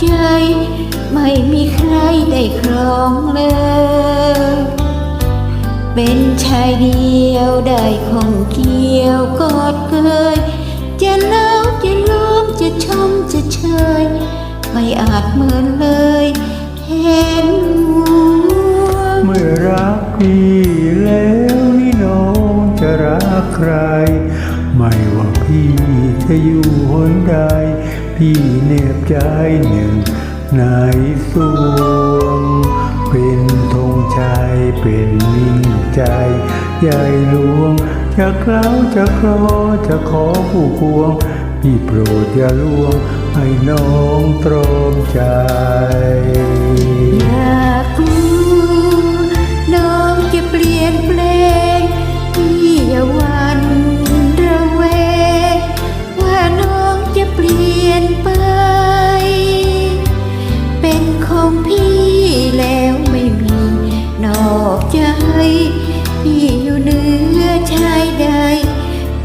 ใจ ไม่มีใครได้ครองเลย เป็นชายเดียวได้ของเกี่ยวกอดเกยจะเล่าจะล้อมจะชมจะเชย ไม่อาจเหมือนเลย เห็นหัวเมื่อรักพี่แล้วนี่น้องจะรักใคร ไม่ว่า พี่จะอยู่หนใด พี่เนบใจหนึ่งในสวง เป็นธงชัยเป็นนิ่งใจใหญ่หลวงจะเคล้าวจะครอจะขอผู้ควง พี่โปรดอย่าลวงให้น้องตรอมใจอยาก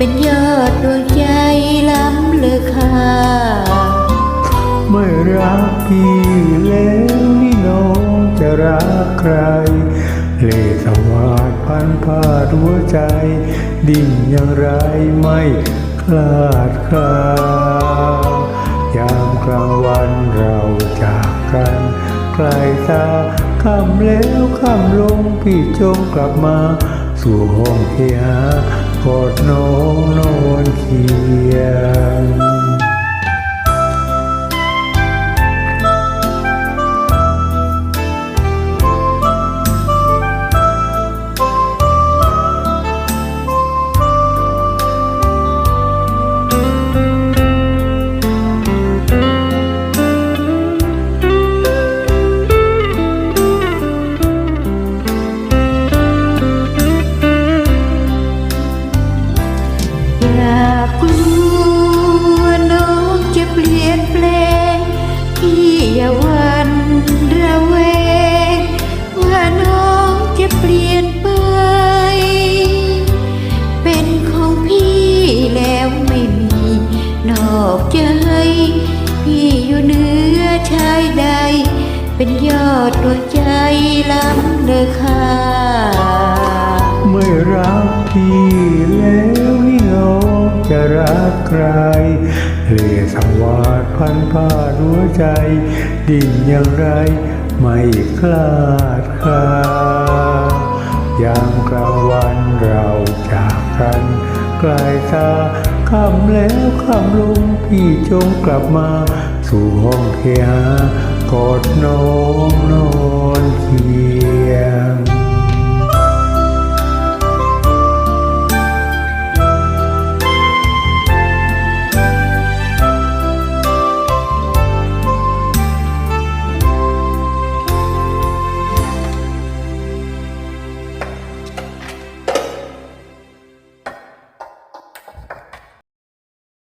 เป็นยอดดวงใจล้ำเลอค่าไม่รักพี่แล้วนี่น้องจะรักใครเลสวาดพันผ้าดหัวใจ ดิ่งอย่างไรไม่คลาดคลายามกลางวันเราจากกันไกลตาค่ำแล้วค่ำลงพี่จงกลับมา สู่ห้องเทีย กอ อย่าวันระแวงว่าน้องจะเปลี่ยนไป เป็นของพี่แล้วไม่มีนอกใจ พี่อยู่เหนือชายใด เป็นยอดดวงใจล้ำเลอค่าไม่รักพี่แล้วนี่น้องจะรักใคร เลสังวาสพันผ้าหัวใจ ดิ่อย่างไร ไม่คลาดคลายามกลางวันเราจากกันไกลตาคำแล้วคำลงพี่จงกลับมา สู่ห้องเคียงกอดน้องนอนเคียง